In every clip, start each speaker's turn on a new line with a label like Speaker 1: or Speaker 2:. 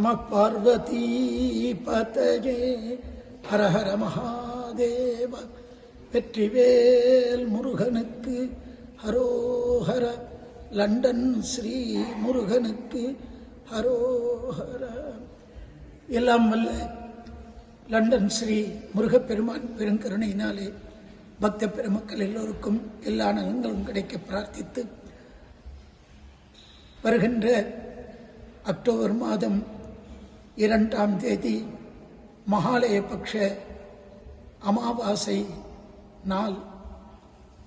Speaker 1: நம பார்வதி பதகே ஹரஹர மகாதேவ வெற்றிவேல் முருகனுக்கு ஹரோஹர. லண்டன் ஸ்ரீ முருகனுக்கு ஹரோஹர. எல்லாம் வல்ல லண்டன் ஸ்ரீ முருகப்பெருமான் பெருங்கருணையினாலே பக்த பெருமக்கள் எல்லோருக்கும் எல்லா நலன்களும் கிடைக்க பிரார்த்தித்து வருகின்ற அக்டோபர் மாதம் இரண்டாம் தேதி மகாலய பக்ஷ அமாவாசை நாள்.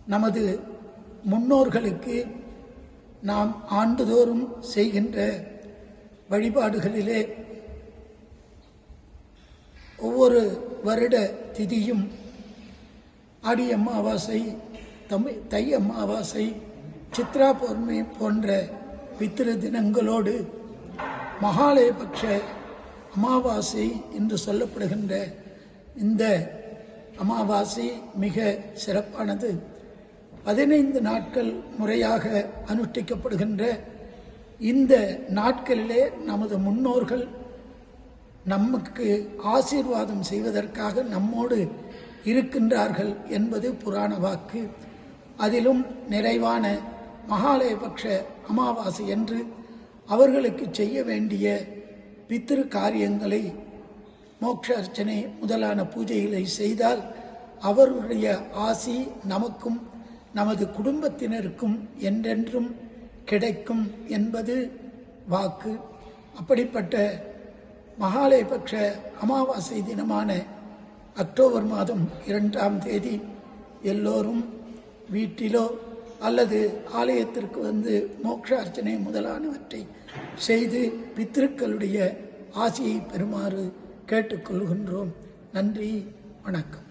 Speaker 1: நமது முன்னோர்களுக்கு நாம் ஆண்டுதோறும் செய்கின்ற வழிபாடுகளிலே ஒவ்வொரு வருட திதியும் ஆடி அமாவாசை தமிழ் தை அமாவாசை சித்ரா பௌர்ணமி போன்ற பித்திரு தினங்களோடு மகாலயபக்ஷ அமாவாசை என்று சொல்லப்படுகின்ற இந்த அமாவாசை மிக சிறப்பானது. பதினைந்து நாட்கள் முறையாக அனுஷ்டிக்கப்படுகின்ற இந்த நாட்களிலே நமது முன்னோர்கள் நமக்கு ஆசீர்வாதம் செய்வதற்காக நம்மோடு இருக்கின்றார்கள் என்பது புராண வாக்கு. அதிலும் நிறைவான மகாலயபக்ஷ அமாவாசை என்று அவர்களுக்கு செய்ய வேண்டிய பித்திரு காரியங்களை மோட்ச அர்ச்சனை முதலான பூஜைகளை செய்தால் அவருடைய ஆசி நமக்கும் நமது குடும்பத்தினருக்கும் என்றென்றும் கிடைக்கும் என்பது வாக்கு. அப்படிப்பட்ட மகாலயபக்ஷ அமாவாசை தினமான அக்டோபர் மாதம் இரண்டாம் தேதி எல்லோரும் வீட்டிலோ அல்லது ஆலயத்திற்கு வந்து மோட்ச அர்ச்சனை முதலானவற்றை செய்து பித்திருக்களுடைய ஆசியை பெறுமாறு கேட்டுக்கொள்கின்றோம். நன்றி வணக்கம்.